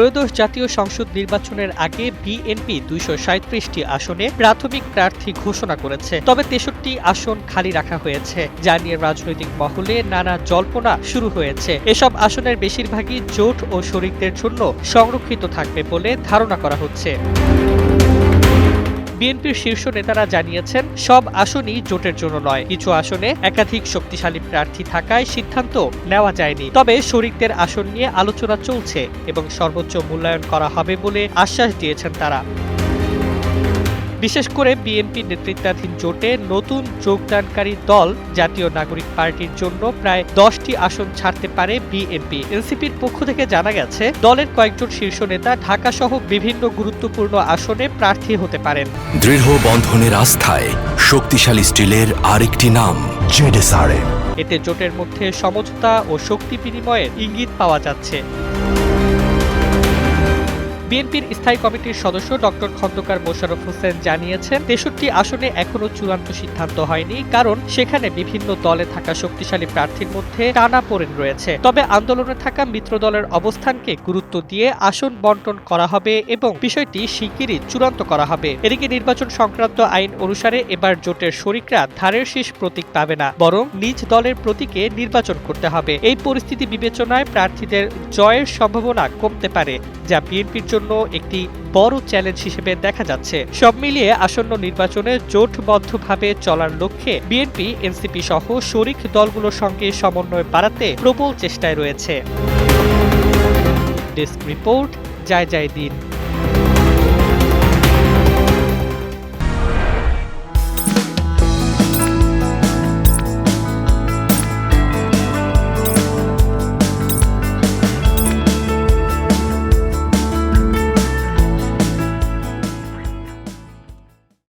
ত্রয়োদশ জাতীয় সংসদ নির্বাচনের আগে বিএনপি দুইশো সাঁত্রিশটি আসনে প্রাথমিক প্রার্থী ঘোষণা করেছে। তবে তেষট্টি আসন খালি রাখা হয়েছে। যা নিয়ে রাজনৈতিক মহলে নানা জল্পনা শুরু হয়েছে। এসব আসনের বেশিরভাগই জোট ও শরিকদের জন্য সংরক্ষিত থাকবে বলে ধারণা করা হচ্ছে। বিএনপির শীর্ষ নেতারা জানিয়েছেন, সব আসনই জোটের জন্য নয়। কিছু আসনে একাধিক শক্তিশালী প্রার্থী থাকায় সিদ্ধান্ত নেওয়া যায়নি। তবে শরিকদের আসন নিয়ে আলোচনা চলছে এবং সর্বোচ্চ মূল্যায়ন করা হবে বলে আশ্বাস দিয়েছেন তারা। বিশেষ করে বিএনপি নেতৃত্বাধীন জোটে নতুন যোগদানকারী দল জাতীয় নাগরিক পার্টির জন্য প্রায় দশটি আসন ছাড়তে পারে বিএনপি। এনসিপির পক্ষ থেকে জানা গেছে দলের কয়েকজন শীর্ষ নেতা ঢাকা সহ বিভিন্ন গুরুত্বপূর্ণ আসনে প্রার্থী হতে পারেন। দৃঢ় বন্ধনের আস্থায় শক্তিশালী স্টিলের আরেকটি নাম জেডেসআরএম এতে জোটের মধ্যে সমঝোতা ও শক্তি বিনিময়ের ইঙ্গিত পাওয়া যাচ্ছে। বিএনপির স্থায়ী কমিটির সদস্য ডক্টর খন্দকার মোশাররফ হোসেন জানিয়েছেন, তেষট্টি আসনে এখনও চূড়ান্ত সিদ্ধান্ত হয়নি, কারণ সেখানে বিভিন্ন দলে থাকা শক্তিশালী প্রার্থীর মধ্যে টানা পড়েন রয়েছে। তবে আন্দোলনে থাকা মিত্র দলের অবস্থানকে গুরুত্ব দিয়ে আসন বন্টন করা হবে এবং বিষয়টি শিগগিরই চূড়ান্ত করা হবে। এদিকে নির্বাচন সংক্রান্ত আইন অনুসারে এবার জোটের শরিকরা ধারের শীষ প্রতীক পাবে না, বরং নিজ দলের প্রতীকে নির্বাচন করতে হবে। এই পরিস্থিতি বিবেচনায় প্রার্থীদের জয়ের সম্ভাবনা কমতে পারে, যা বিএনপির জন্য একটি বড় চ্যালেঞ্জ হিসেবে দেখা যাচ্ছে। সব মিলিয়ে আসন্ন নির্বাচনে জোটবদ্ধভাবে চলার লক্ষ্যে বিএনপি, এনসিপি সহ শরিক দলগুলোর সঙ্গে সমন্বয় বাড়াতে প্রবল চেষ্টায় রয়েছে। ডেস্ক রিপোর্ট যায় যায় দিন।